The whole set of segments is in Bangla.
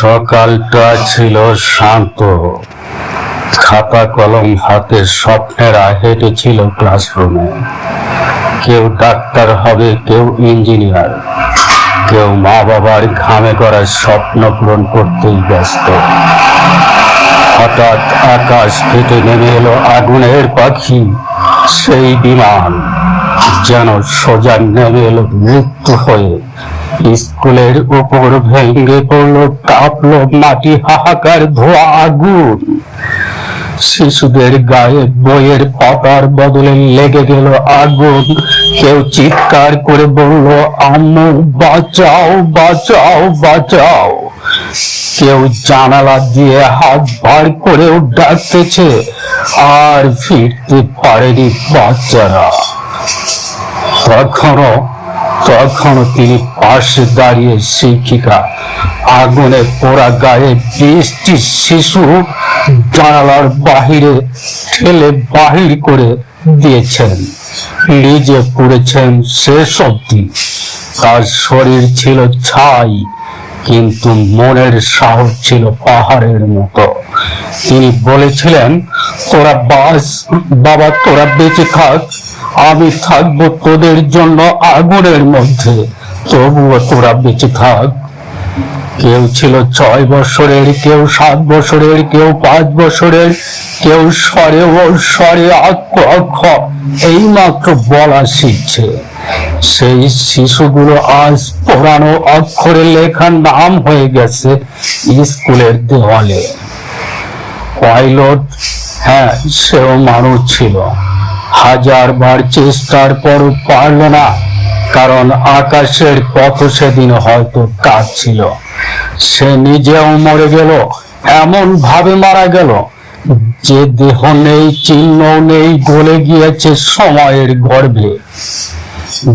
সকালটা ছিল শান্ত। খাতা কলম হাতে স্বপ্নেরা হেঁটেছিল ক্লাসরুমে। কেউ ডাক্তার হবে, কেউ ইঞ্জিনিয়ার। কেউ মা বাবার ঘামে করা স্বপ্ন পূরণ করতেই ব্যস্ত। হঠাৎ আকাশ ফেটে নেমে এলো আগুনের পাখি। সেই বিমান যেন সোজা নেমে এলো মৃত্যু হয়ে। স্কুলের উপর ভেঙে পড়ল কাঁপলো মাটি হাহাকার ধোয়া আগুন। শিশুদের গায়ে বইয়ের পাতার বদলে লেগে গেল আগুন। কেউ চিৎকার করে বলল, আম্মু, বাঁচাও বাঁচাও বাঁচাও। কেউ জানালা দিয়ে হাত বার করেও ডাকতেছে, আর ফিরতে পারেনি বাচ্চারা। তখনও তখনও তিনি পাশে দাঁড়িয়ে শিক্ষিকা, আগুনে পোড়া গায়ে বৃষ্টি শিশু জানালার বাহিরে ঠেলে বাহির করে দিয়েছেন। নিজে পড়েছেন শেষ অব্দি তার শরীর ছিল ছাই, কিন্তু মনের সাহস ছিল পাহাড়ের মতো। তিনি বলেছিলেন, তোরা বাস, বাবা, তোরা বেঁচে থাক। আমি থাকব তোদের জন্য আগুনের মধ্যে। তবুও তোরা বেঁচে থাক। কেউ ছিল ছয় বছরের, কেউ সাত বছরের, কেউ পাঁচ বছরের, কেউ স্বরে ও স্বরে অক্ষ এই মাত্র বলা শিখছে। সেই শিশুগুলো আজ পুরানো অক্ষরে লেখার নাম হয়ে গেছে স্কুলের দেওয়ালে। পাইলট হ্যাঁ সেও মানুষ ছিল। হাজার বার চেষ্টার পরও পারল না, কারণ আকাশের পথ সেদিন হয়তো কাঁদছিল সে নিজেও মরে গেল এমন ভাবে মারা গেল। যে দেহ নেই চিহ্ন নেই, গলে গিয়েছে সময়ের গর্ভে।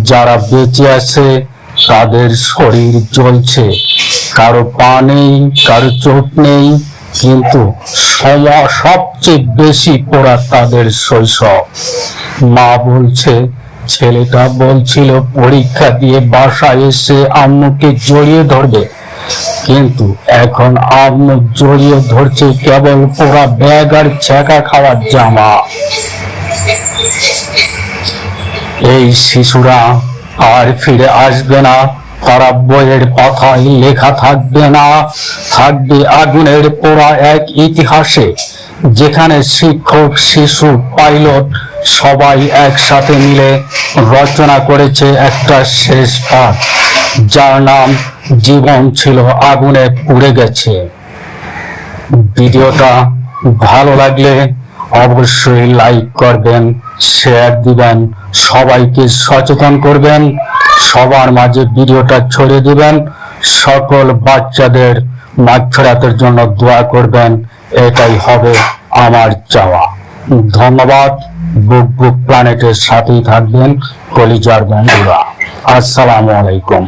যারা বেঁচে আছে, তাদের শরীর জ্বলছে। কারও পা নেই, কারও চোখ নেই, কিন্তু সময় সবচেয়ে বেশি পোড়া তাদের শৈশব। মা বলছে, ছেলেটা বলছিল, পরীক্ষা দিয়ে বাসায় এসে আম্মুকে জড়িয়ে ধরবে। কিন্তু এখন আম্মু জড়িয়ে ধরছে কেবল পোড়া ব্যাগ আর ছ্যাঁকা খাওয়ার জামা। এই শিশুরা আর ফিরে আসবে না। তারা বইয়ের পাতায় লেখা থাকবে না। থাকবে আগুনের পোড়া এক ইতিহাসে, যেখানে শিক্ষক, শিশু, পাইলট সবাই একসাথে মিলে রচনা করেছে একটা শেষ পাঠ যার নাম জীবন ছিল আগুনে পুড়ে গেছে। ভিডিওটা ভালো লাগলে অবশ্যই লাইক করবেন, শেয়ার দিবেন, সবাইকে সচেতন করবেন, সবার মাঝে ভিডিওটা ছড়িয়ে দিবেন, সকল বাচ্চাদের মাগফিরাতের জন্য দোয়া করবেন, এটাই হবে আমার চাওয়া। ধন্যবাদ। বুক বুক প্ল্যানেটের সাথেই থাকবেন কলিজার বন্ধুরা। আসসালামু আলাইকুম।